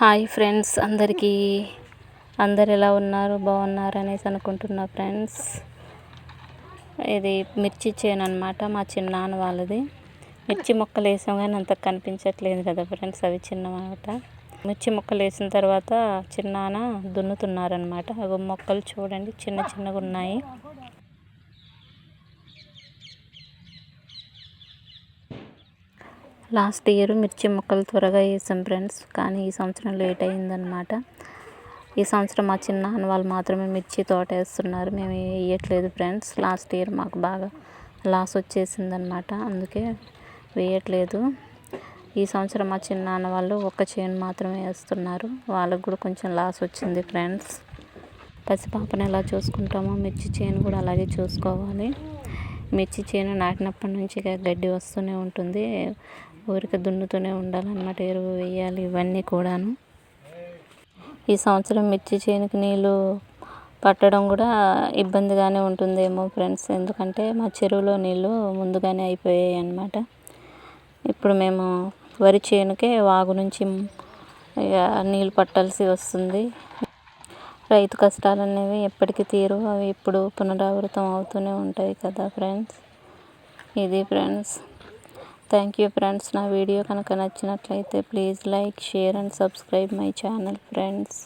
Hi friends అందరికీ అందరు ఎలా ఉన్నారు బాగున్నారు అనేసి అనుకుంటున్నా ఫ్రెండ్స్. ఇది మిర్చి చేను అనమాట మా చిన్నాన్న వాళ్ళది. మిర్చి మొక్కలు వేసాం కానీ అంత కనిపించట్లేదు కదా ఫ్రెండ్స్ అవి చిన్నమాట మిర్చి మొక్కలు వేసిన తర్వాత చిన్నాన దున్నుతున్నారనమాట అవి మొక్కలు చూడండి చిన్న చిన్నగా ఉన్నాయి లాస్ట్ ఇయర్ మిర్చి మొక్కలు త్వరగా వేసాం ఫ్రెండ్స్ కానీ ఈ సంవత్సరం లేట్ అయిందనమాట ఈ సంవత్సరం మా చిన్నాన్న వాళ్ళు మాత్రమే మిర్చి తోట వేస్తున్నారు మేము వేయట్లేదు ఫ్రెండ్స్. లాస్ట్ ఇయర్ మాకు బాగా లాస్ వచ్చేసిందనమాట అందుకే వేయట్లేదు. ఈ సంవత్సరం మా చిన్నాన్న వాళ్ళు ఒక్క చేను మాత్రమే వేస్తున్నారు వాళ్ళకు కూడా కొంచెం లాస్ వచ్చింది ఫ్రెండ్స్. పసిపాపను ఎలా చూసుకుంటామో మిర్చి చేను కూడా అలాగే చూసుకోవాలి. మిర్చి చేను నాటినప్పటి నుంచి గడ్డి వస్తూనే ఉంటుంది ఊరిక దున్నుతూనే ఉండాలన్నమాట ఎరువు వేయాలి ఇవన్నీ కూడాను. ఈ సంవత్సరం మిర్చి చేనుకి నీళ్ళు పట్టడం కూడా ఇబ్బందిగానే ఉంటుందేమో ఫ్రెండ్స్ ఎందుకంటే మా చెరువులో నీళ్ళు ముందుగానే అయిపోయాయి అన్నమాట. ఇప్పుడు మేము వరి చేనుకే వాగు నుంచి నీళ్ళు పట్టాల్సి వస్తుంది. రైతు కష్టాలు అనేవి ఎప్పటికీ తీరు అవి ఇప్పుడు పునరావృతం అవుతూనే ఉంటాయి కదా ఫ్రెండ్స్. ఇది ఫ్రెండ్స్. థ్యాంక్ యూ ఫ్రెండ్స్ నా వీడియో కనుక నచ్చినట్లయితే please like share and subscribe my channel friends